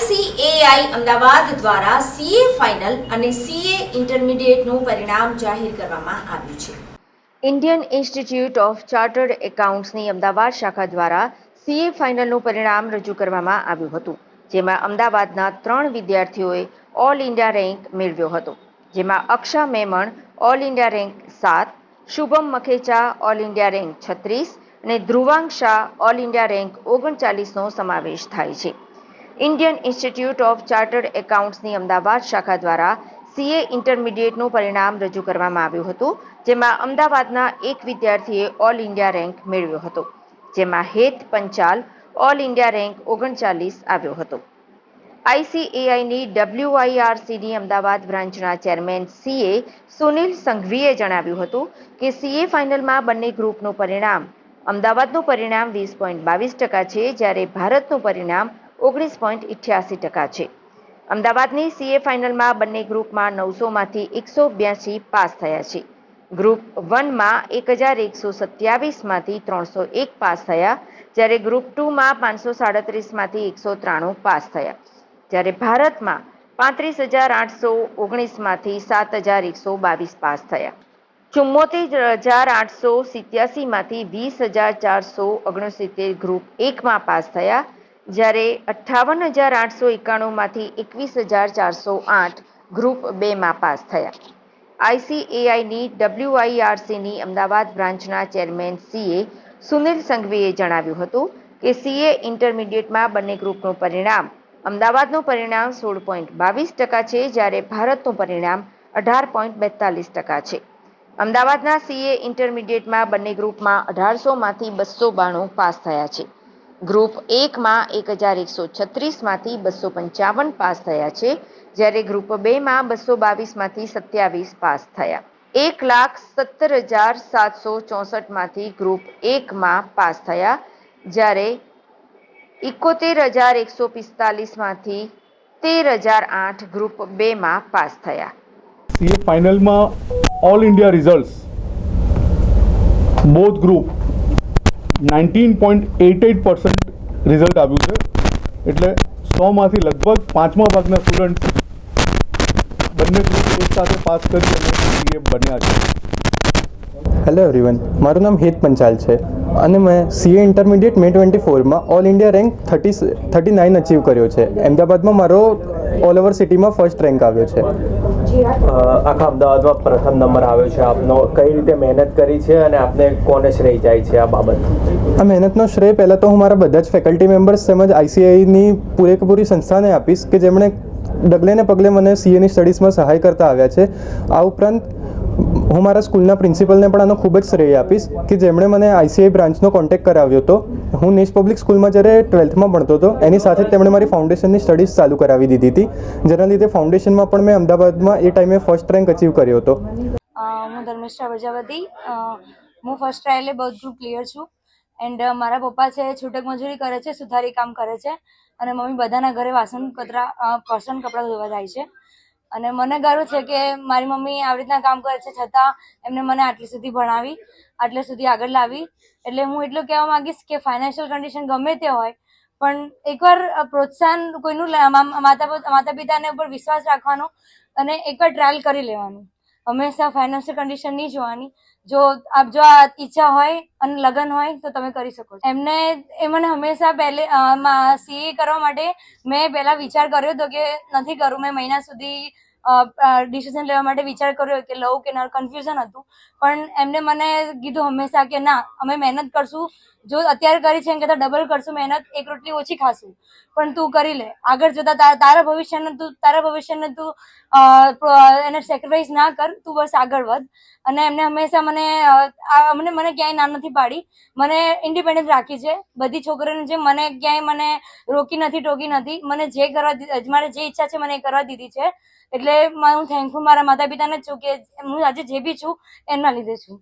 ICAI Ahmedabad દ્વારા CA final અને CA ઇન્ટરમીડિયેટનું પરિણામ જાહેર કરવામાં આવ્યું છે. ઇન્ડિયન ઇન્સ્ટિટ્યૂટ ઓફ ચાર્ટર્ડ એકાઉન્ટ્સની અમદાવાદ શાખા દ્વારા સીએ ફાઇનલનું પરિણામ રજૂ કરવામાં આવ્યું હતું, જેમાં અમદાવાદના ત્રણ વિદ્યાર્થીઓએ ઓલ ઇન્ડિયા રેન્ક મેળવ્યો હતો, જેમાં Aksha Memon all India rank સાત, Shubham Makhecha all India rank છત્રીસ અને Dhruvang Shah all India rank ઓગણચાલીસનો સમાવેશ થાય છે. ઇન્ડિયન ઇન્સ્ટિટ્યૂટ ઓફ ચાર્ટર્ડ એકાઉન્ટ્સની અમદાવાદ શાખા દ્વારા સીએ ઇન્ટરમીડિયેટનું પરિણામ રજૂ કરવામાં આવ્યું હતું, જેમાં અમદાવાદના એક વિદ્યાર્થીએ ઓલ ઇન્ડિયા રેન્ક મેળવ્યો હતો, જેમાં હેત પંચાલ, ઓલ ઇન્ડિયા રેન્ક ઓગણચાલીસ આવ્યો હતો. આઈસીએઆઈની ડબલ્યુઆઈઆરસીની અમદાવાદ બ્રાન્ચના ચેરમેન સીએ સુનિલ સંઘવીએ જણાવ્યું હતું કે સીએ ફાઇનલમાં બંને ગ્રુપનું પરિણામ અમદાવાદનું પરિણામ વીસ પોઈન્ટ બાવીસ ટકા છે, જ્યારે ભારતનું પરિણામ ઓગણીસ પોઈન્ટ ઇઠ્યાસી ટકા છે. અમદાવાદની સીએ ફાઇનલમાં બંને ગ્રુપમાં નવસોમાંથી એકસો બ્યાસી પાસ થયા છે. ગ્રુપ વનમાં એક હજાર એકસો સત્યાવીસમાંથી ત્રણસો એક પાસ થયા, જ્યારે ગ્રુપ ટુમાં પાંચસો સાડત્રીસમાંથી એકસો ત્રાણું પાસ થયા. જ્યારે ભારતમાં પાંત્રીસ હજાર આઠસો ઓગણીસમાંથી સાત હજાર એકસો બાવીસ પાસ થયા. ચુમ્મોતેર હજાર આઠસો સિત્યાસીમાંથી વીસ હજાર ચારસો ઓગણસિત્તેર ગ્રુપ એકમાં પાસ થયા જ્યારે અઠ્ઠાવન હજાર આઠસો એકાણુંમાંથી એકવીસ હજાર ચારસો આઠ ગ્રુપ બેમાં પાસ થયા. આઈસીએઆઈની ડબ્લ્યુઆઈઆરસીની અમદાવાદ બ્રાન્ચના ચેરમેન સીએ સુનિલ સંઘવીએ જણાવ્યું હતું કે સીએ ઇન્ટરમીડિયેટમાં બંને ગ્રુપનું પરિણામ અમદાવાદનું પરિણામ સોળ પોઈન્ટ બાવીસ ટકા છે, જ્યારે ભારતનું પરિણામ અઢાર પોઈન્ટ બેતાલીસ ટકા છે. અમદાવાદના સીએ ઇન્ટરમીડિયેટમાં બંને ગ્રુપમાં અઢારસોમાંથી બસો બાણું પાસ થયા છે. ગ્રુપ એકમાં એક હજાર એકસો છત્રીસમાંથી બસો પંચાવન પાસ થયા છે. જ્યારે ગ્રુપ બેમાં બસો બાવીસમાંથી સત્યાવીસ પાસ થયા. એક લાખ સત્તર હજાર સાતસો ચોસઠમાંથી ગ્રુપ એકમાં પાસ થયા. જ્યારે એકોતેર હજાર એકસો પિસ્તાલીસમાંથી તેર હજાર આઠ ગ્રુપ બેમાં પાસ થયા. સીએ ફાઇનલમાં all India result both group nineteen point eight eight percent result આવ્યું છે. એટલે સોમાંથી લગભગ પાંચમા ભાગના સ્ટુડન્ટ બંને એક સાથે પાસ કરી અને સીએ બન્યા છે. હેલો એવરીવન મારું નામ હેત પંચાલ છે અને મેં CA intermediate May twenty ફોરમાં all India rank thirty thirty nine achieve કર્યો છે. અમદાવાદમાં મારો ઓલ ઓવર સિટીમાં ફર્સ્ટ રેન્ક આવ્યો છે. આખા અમદાવાદમાં પ્રથમ નંબર આવ્યો છે. આપનો કઈ રીતે મહેનત કરી છે અને આપને કોને શ્રેય જાય છે આ બાબત? આ મહેનતનો શ્રેય પહેલાં તો હું મારા બધા જ ફેકલ્ટી મેમ્બર્સ તેમજ આઈસીઆઈની પૂરેપૂરી સંસ્થાને આપીશ કે જેમણે ડગલે ને પગલે મને સીએની સ્ટડીઝમાં સહાય કરતા આવ્યા છે. આ ઉપરાંત હું મારા સ્કૂલના પ્રિન્સિપલને પણ આનો ખૂબ જ શ્રેય આપીશ કે જેમણે મને આઈસીઆઈ બ્રાન્ચનો કોન્ટેક્ટ કરાવ્યો હતો. હું નેશ પબ્લિક સ્કૂલમાં જ્યારે ટ્વેલ્થમાં ભણતો હતો, એની સાથે તેમણે મારી ફાઉન્ડેશનની સ્ટડીઝ ચાલુ કરાવી દીધી હતી. જેના લીધે ફાઉન્ડેશનમાં પણ મેં અમદાવાદમાં એ ટાઈમે ફર્સ્ટ રેન્ક અચીવ કર્યો હતો. હું ધર્મિષ્ઠા પ્રજાપતિ. હું ફર્સ્ટ ટ્રાયલે બર્થ ગ્રુપ ક્લિયર છું. એન્ડ મારા પપ્પા છે, છૂટક મજૂરી કરે છે, સુથારી કામ કરે છે. અને મમ્મી બધાના ઘરે વાસણ કતરા વાસણ કપડાં ધોવા જાય છે. અને મને ગર્વ છે કે મારી મમ્મી આવી રીતના કામ કરે છે છતાં એમને મને આટલી સુધી ભણાવી આટલે સુધી આગળ લાવી એટલે હું એટલું કહેવા માંગીશ કે ફાઇનાન્શિયલ કન્ડિશન ગમે તે હોય પણ એકવાર પ્રોત્સાહન કોઈનું માતા માતા પિતાને ઉપર વિશ્વાસ રાખવાનો અને એકવાર ટ્રાયલ કરી લેવાનું હંમેશા ફાઇનાન્શિયલ કન્ડિશન નહીં જોવાની જો આપ જો આ ઈચ્છા હોય અને લગન હોય તો તમે કરી શકો એમને, એ મને હંમેશા પહેલે સીએ કરવા માટે મેં પહેલા વિચાર કર્યો હતો કે નથી કરું. મેં મહિના સુધી ડિસિઝન લેવા માટે વિચાર કર્યો કે લઉં કે ના કન્ફ્યુઝન હતું. પણ એમને મને કીધું હંમેશા કે ના, અમે મહેનત કરશું. જો અત્યારે કરી છે એમ કરતાં ડબલ કરશું, મહેનત, એક રોટલી ઓછી ખાશું. પણ તું કરી લે. આગળ જતા તારા ભવિષ્યને તું, તારા ભવિષ્યને તું એને સેક્રિફાઈસ ના કર. તું બસ આગળ વધ. અને એમને હંમેશા મને અમને, મને ક્યાંય ના નથી પાડી. મને ઇન્ડિપેન્ડન્સ રાખી છે. બધી છોકરીઓને જે મને ક્યાંય મને રોકી નથી, ટોકી નથી. મને જે કરવા મારે જે ઈચ્છા છે મને એ કરવા દીધી છે. એટલે હું થેન્કફુલ મારા માતા પિતાને છું કે હું આજે જે બી છું, એમના લીધે છું.